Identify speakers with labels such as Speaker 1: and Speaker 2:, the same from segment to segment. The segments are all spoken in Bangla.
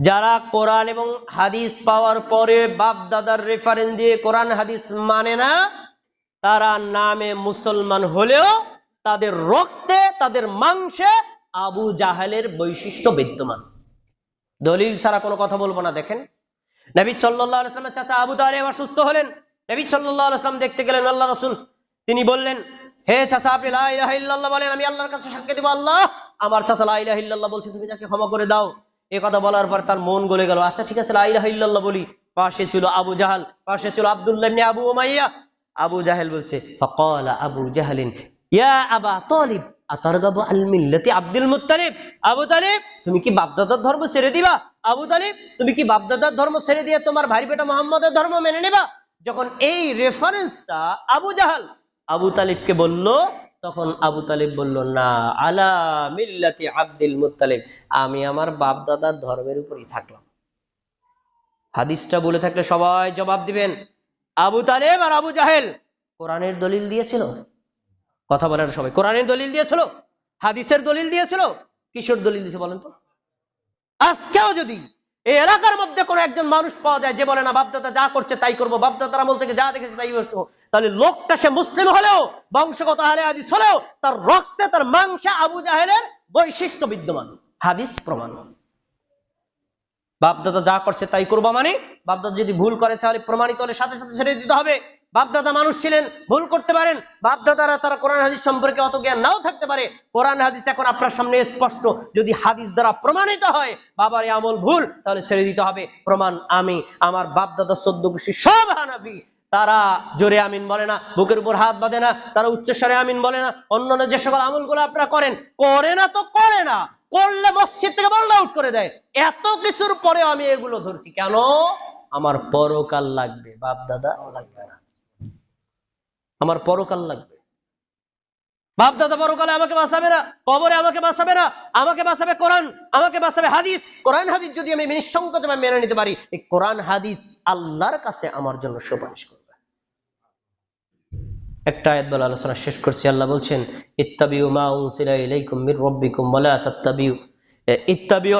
Speaker 1: যারা কোরআন এবং হাদিস পাওয়ার পরে বাপ দাদার রেফারেন্স দিয়ে কোরআন হাদিস মানে না, তারা নামে মুসলমান হলেও তাদের রক্তে, তাদের মাংসে আবু জাহালের বৈশিষ্ট্য বিদ্যমান। দলিল ছাড়া কোনো কথা বলব না, দেখেন। নবী সাল্লাহ আলাইসলামের চাচা আবু তালেব অসুস্থ হলেন। নবী সাল্লাহ দেখতে গেলেন আল্লাহ রসুল। তিনি বললেন, হে চাচা, আপনি লা ইলাহা ইল্লাল্লাহ বলেন, আমি আল্লাহর কাছে সাক্ষী দেবো, আল্লাহ। আমার চাচা লা ইলাহা বলছে, তুমি যাকে ক্ষমা করে দাও। এ কথা বলার পর তার মন গলে গেল। আচ্ছা ঠিক আছে, লা বলি। পাশে ছিল আবু জাহাল, পাশে ছিল আব্দুল্লাহ আবু উমাইয়া। আবু জাহেল বলছে আবু জাহালিন, ইয়া আবা তালিব আবু তুমি কি ধর্ম ছেড়ে দিবা? আবু তালিব, তুমি কি ধর্ম ছেড়ে দিয়ে তোমার ধর্ম মেনে নেবা? যখন এই আবু জাহাল, আবু তালিবকে বলল তখন আবু তালিব বলল, না, আলা মিল্লাতি আব্দুল মুত্তালিব, আমি আমার বাপ দাদার ধর্মের উপরই থাকলাম। হাদিসটা বলে থাকলে সবাই জবাব দিবেন, আবু তালেব আর আবু জাহেল। কোরআনের দলিল দিয়েছিল? কথা বলার সবাই কোরআনের দলিল দিয়েছিল? হাদিসের দলিল দিয়েছিল? কিশোর দলিল দিয়েছে বলেন তো? আজকেও যদি এই এলাকার মধ্যে কোনো একজন মানুষ পাওয়া যায় যে বলে, না, বাপদাদা যা করছে তাই করব, বাপদাদার আমল থেকে যা দেখেছে তাই করতো তাহলে লোকটা সে মুসলিম হলেও, বংশগত হারে হাদিস হলেও, তার রক্তে তার মাংসে আবু জাহেলের বৈশিষ্ট্য বিদ্যমান। হাদিস প্রমাণ। বাপদাদা যা করছে তাই করব মানে বাপদাদা যদি ভুল করে তাহলে প্রমাণিত হলে সাথে সাথে ছেড়ে দিতে হবে। বাপদাদা মানুষ ছিলেন, ভুল করতে পারেন, বাপদাদারা তারা কোরআন হাদিস সম্পর্কে অত জ্ঞান নাও থাকতে পারে। কোরআন হাদিস এখন আপনার সামনে স্পষ্ট। যদি হাদিস দ্বারা প্রমাণিত হয়, বাবার আমল ভুল, তাহলে ছেড়ে দিতে হবে। প্রমাণ আমি, আমার বাপদাদা চোদ্দ গোষ্ঠী সব হানাফি। তারা জোরে আমিন বলে না, বুকের উপর হাত বাঁধে না, তারা উচ্চস্বরে আমিন বলে না। অন্যান্য যে সকল আমলগুলো আপনারা করেন, করে না তো করে না। করলে মসজিদ থেকে বললে আউট করে দেয়। এত কিছুর পরে আমি এগুলো ধরছি। কেন? আমার পরকাল লাগবে বাপ দাদা লাগবে না। আমার পরকাল লাগবে। বাপ দাদা পরকালে আমাকে বাঁচাবে না, কবরে আমাকে বাঁচাবে না, আমাকে বাঁচাবে কোরআন, আমাকে বাঁচাবে হাদিস। কোরআন হাদিস যদি আমি নিঃসংকোচে মেনে নিতে পারি, এই কোরআন হাদিস আল্লাহর কাছে আমার জন্য সুপারিশ করবে। একটা আয়াত বলে আলোচনা শেষ করছি। আল্লাহ বলছেন, ইত্তাবিউ মা উনসিলা ইলাইকুম মির রাব্বিকুম ওয়ালা তাত্তাবিউ। ইত্তাবিউ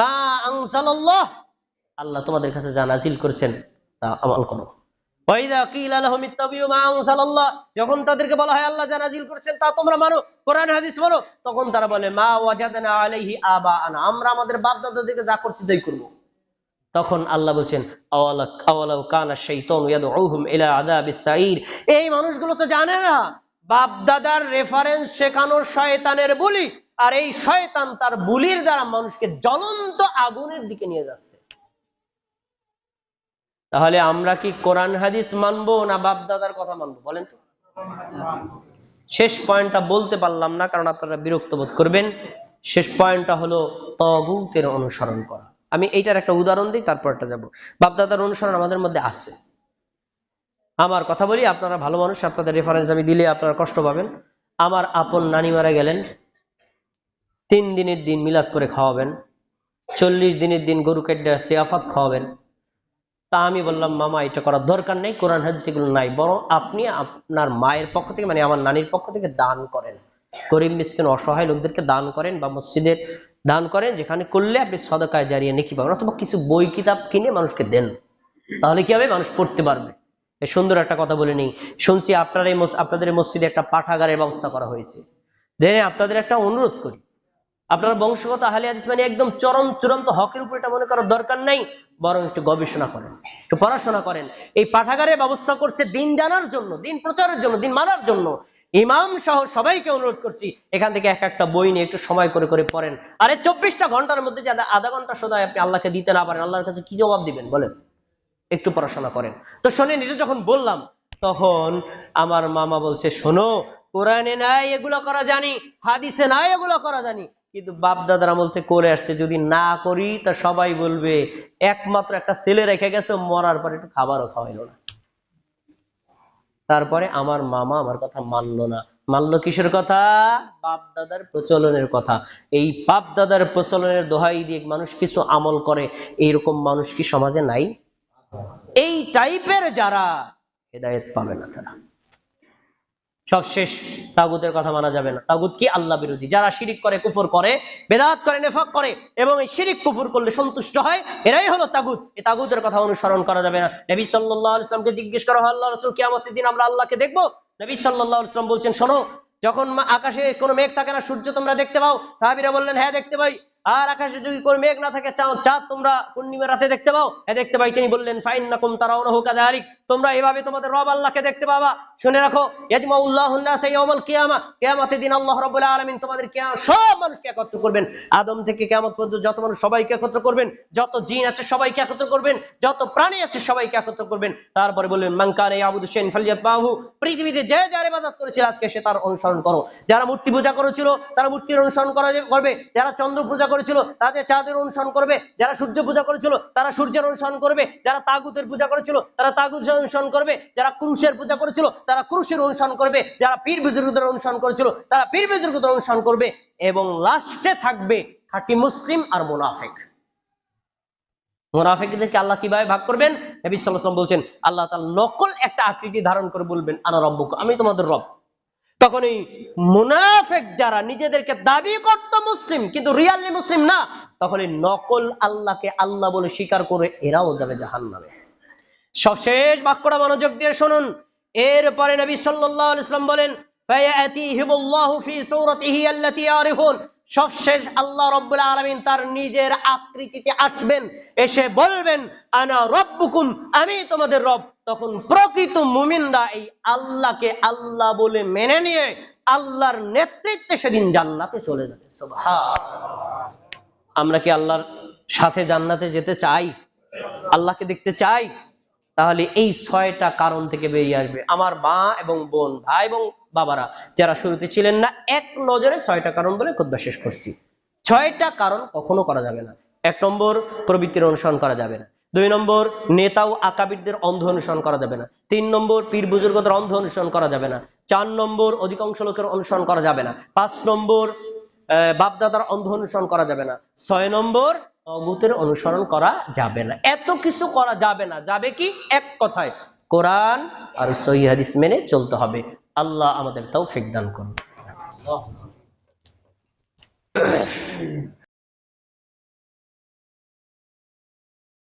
Speaker 1: মা আনসালাল্লাহ আল্লাহ তোমাদের কাছে যা নাজিল করেছেন তা আমল করো। যখন তাদেরকে বলা হয়, আল্লাহ যা নাজিল করেছেন তা তোমরা মানো, কোরআন, হাদিস মানো, তখন তারা বলে, মা আলাইহি আবাআনা, আমরা আমাদের যা করছি তাই করব। তখন আল্লাহ বলছেন এই মানুষগুলো তো জানে না বাপ দাদার রেফারেন্স শেখানোর শয়তানের বুলি, আর এই শয়তান তার বুলির দ্বারা মানুষকে জ্বলন্ত আগুনের দিকে নিয়ে যাচ্ছে। তাহলে আমরা কি কোরআন হাদিস মানবো না বাপ দাদার কথা মানবো, বলেন তো? শেষ পয়েন্টটা বলতে পারলাম না, কারণ আপনারা বিরক্ত বোধ করবেন। শেষ পয়েন্টটা হলো তগুতের অনুসরণ করা। আমি এইটার একটা উদাহরণ দিই, তারপরটা যাব। বাপদাদার অনুসরণ আমাদের মধ্যে আছে। আমার কথা বলি, আপনারা ভালো মানুষ, আপনাদের রেফারেন্স আমি দিলে আপনারা কষ্ট পাবেন। আমার আপন নানি মারা গেলেন। তিন দিনের দিন মিলাদ করে খাওয়াবেন। চল্লিশ দিনের দিন গরু কেটে সিয়াফাত খাওয়াবেন। তা আমি বললাম, মামা, এটা করার দরকার নেই, কোরআন হাদিস এগুলো নাই। বরং আপনি আপনার মায়ের পক্ষ থেকে মানে আমার নানির পক্ষ থেকে দান করেন। গরিব, মিসকিন, অসহায় লোকদেরকে দান করেন বা মসজিদের দান করেন, যেখানে করলে আপনি সদকায় জারিয়ে নেকি পাবেন অথবা কিছু বই, কিতাব কিনে মানুষকে দেন। তাহলে কি হবে? মানুষ পড়তে পারবে। সুন্দর একটা কথা বলে নেই। শুনছি আপনার এই আপনাদের এই মসজিদে একটা পাঠাগারের ব্যবস্থা করা হয়েছে। দেন আপনাদের একটা অনুরোধ করি। আপনার বংশগত আহলে হাদিস মানে একদম চরম, চূড়ান্ত হকের উপর এটা মনে করার দরকার নাই। বরং একটু গবেষণা করেন, একটু পড়াশোনা করেন। এই পাঠাগারের ব্যবস্থা করছে দিন জানার জন্য, দিন প্রচারের জন্য, দিন মানার জন্য। ইমাম সহ সবাইকে অনুরোধ করছি, এখান থেকে এক একটা বই নিয়ে একটু সময় করে করে পড়েন। আরে চব্বিশটা ঘণ্টার মধ্যে যে আধা- ঘণ্টা সদায় আপনি আল্লাহকে দিতে না পারেন, আল্লাহর কাছে কি জবাব দিবেন বলেন? একটু পড়াশোনা করেন। তো শোনেন, এটা যখন বললাম, তখন আমার মামা বলছে, শোনো, কোরআনে নাই এগুলো করা জানি, হাদিসে নাই এগুলো করা জানি। কিন্তু বাপ দাদার আমল থেকে করে আসছে। যদি না করি, তা সবাই বলবে, একমাত্র একটা ছেলে রেখে গেছে মরার পরে একটু খাবারও খাওয়াইলো না। তারপরে আমার মামা আমার কথা মানলো না। মানলো কিসের কথা? বাপ দাদার প্রচলনের কথা। এই বাপ দাদার প্রচলনের দোহাই দিয়ে মানুষ কিছু আমল করে, এইরকম মানুষ কি সমাজে নাই? এই টাইপের যারা হেদায়েত পাবে না তারা। সব শেষ। তাগুতের কথা মানা যাবে না। তাগুত কি? আল্লাহ বিরোধী। যারা শিরিক করে, কুফর করে, বেদাত করে, নেফাক করে, এবং এই শিরিক কুফর করলে সন্তুষ্ট হয়, এরাই হলো তাগুত। এই তাগুতের কথা অনুসরণ করা যাবে না। নবী সাল্লাহ ইসলামকে জিজ্ঞেস করা হয় আল্লাহ রসুল, কিয়ামতের দিন আমরা আল্লাহকে দেখব? নবী সাল্লাহ ইসলাম বলছেন, শোনো, যখন আকাশে কোনো মেঘ থাকে না, সূর্য তোমরা দেখতে পাও? সাহাবিরা বললেন হ্যাঁ দেখতে পাই। আর আকাশে যদি কোনো মেঘ না থাকে, চাঁদ চাঁদ তোমরা পূর্ণিমা রাতে দেখতে পাও। দেখতে পাই, তিনি বললেন ফাইন নাকুম তারা অনহু কাদালিক তোমরা এভাবে তোমাদের রব আল্লাহকে দেখতে পাবা। শুনে রাখো দিন আল্লাহ তোমাদের সব মানুষকে একত্র করবেন। আদম থেকে পর্যন্ত যত মানুষ সবাইকে একত্র করবেন, যত জিন আছে সবাইকে একত্র করবেন, যত প্রাণী আছে সবাইকে একত্র করবেন। তারপরে বললেন মানকানে আবুদু ফালিয়াত বাহু পৃথিবীতে যে যার ইবাদত করেছিল, আজকে সে তার অনুসরণ করো। যারা মূর্তি পূজা করেছিল, তারা মূর্তির অনুসরণ করা করবে। যারা চন্দ্র পূজা করেছিল, তাদের চাঁদের অনুসরণ করবে। যারা সূর্য পূজা করেছিল, তারা সূর্যের অনুসরণ করবে। যারা তাগুতের পূজা করেছিল, তারা তাগুতের অনুসরণ করবে। যারা ক্রুশের পূজা করেছিল, তারা ক্রুশের অনুসরণ করবে। যারা পীর বুজুর্গদের অনুসরণ করেছিল, তারা পীর বুজুর্গদের অনুসরণ করবে এবং লাস্টে থাকবে খাঁটি মুসলিম আর মুনাফেক। মুনাফেকদেরকে আল্লাহ কীভাবে ভাগ করবেন? নবী সাল্লাল্লাহু বলছেন, আল্লাহ তাআলা নকল একটা আকৃতি ধারণ করে বলবেন, আনা রব্বুক, আমি তোমাদের রব। তখন এই মুনাফেক যারা নিজেদেরকে দাবি করত মুসলিম, কিন্তু রিয়ালি মুসলিম না, তখন এই নকল আল্লাহকে আল্লাহ বলে স্বীকার করে এরাও যাবে জাহান্নামে। সবশেষ বাক্যটা মনোযোগ দিয়ে শুনুন। এরপরে নবী সাল্লাল্লাহু আলাইহি ওয়াসাল্লাম বলেন সবশেষ আল্লাহ রব্বুল আলামিন তার নিজের আকৃতিতে আসবেন, এসে বলবেন, আনা রব্বুকুম, আমি তোমাদের রব। তখন প্রকৃত মুমিনরা এই আল্লাহকে আল্লাহ বলে মেনে নিয়ে আল্লাহর নেতৃত্বে সেদিন জান্নাতে চলে যাবে। আমরা কি আল্লাহর সাথে জান্নাতে যেতে চাই? আল্লাহকে দেখতে চাই? তাহলে এই ছয়টা কারণ থেকে বেরিয়ে আসবে। আমার মা এবং বোন, ভাই এবং বাবারা, যারা শুরুতে ছিলেন না, এক নজরে ছয়টা কারণ বলে খুদ্া শেষ করছি। ছয়টা কারণ কখনো করা যাবে না। এক নম্বর, প্রবৃত্তির অনুসরণ করা যাবে না। দুই নম্বর নেতা ও আকাবিরদের অন্ধ অনুসরণ করা যাবে না। তিন নম্বর, পীর বুজুর্গদের অন্ধ অনুসরণ করা যাবে না। চার নম্বর, অধিকাংশ লোকের অনুসরণ করা যাবে না। পাঁচ নম্বর বাপদাদার অন্ধ অনুসরণ করা যাবে না। ছয় নম্বর তগুতের অনুসরণ করা যাবে না। এত কিছু করা যাবে না। যাবে কি? এক কথায়, কোরআন আর সহি হাদিস মেনে চলতে হবে। আল্লাহ আমাদের তৌফিক দান করুন।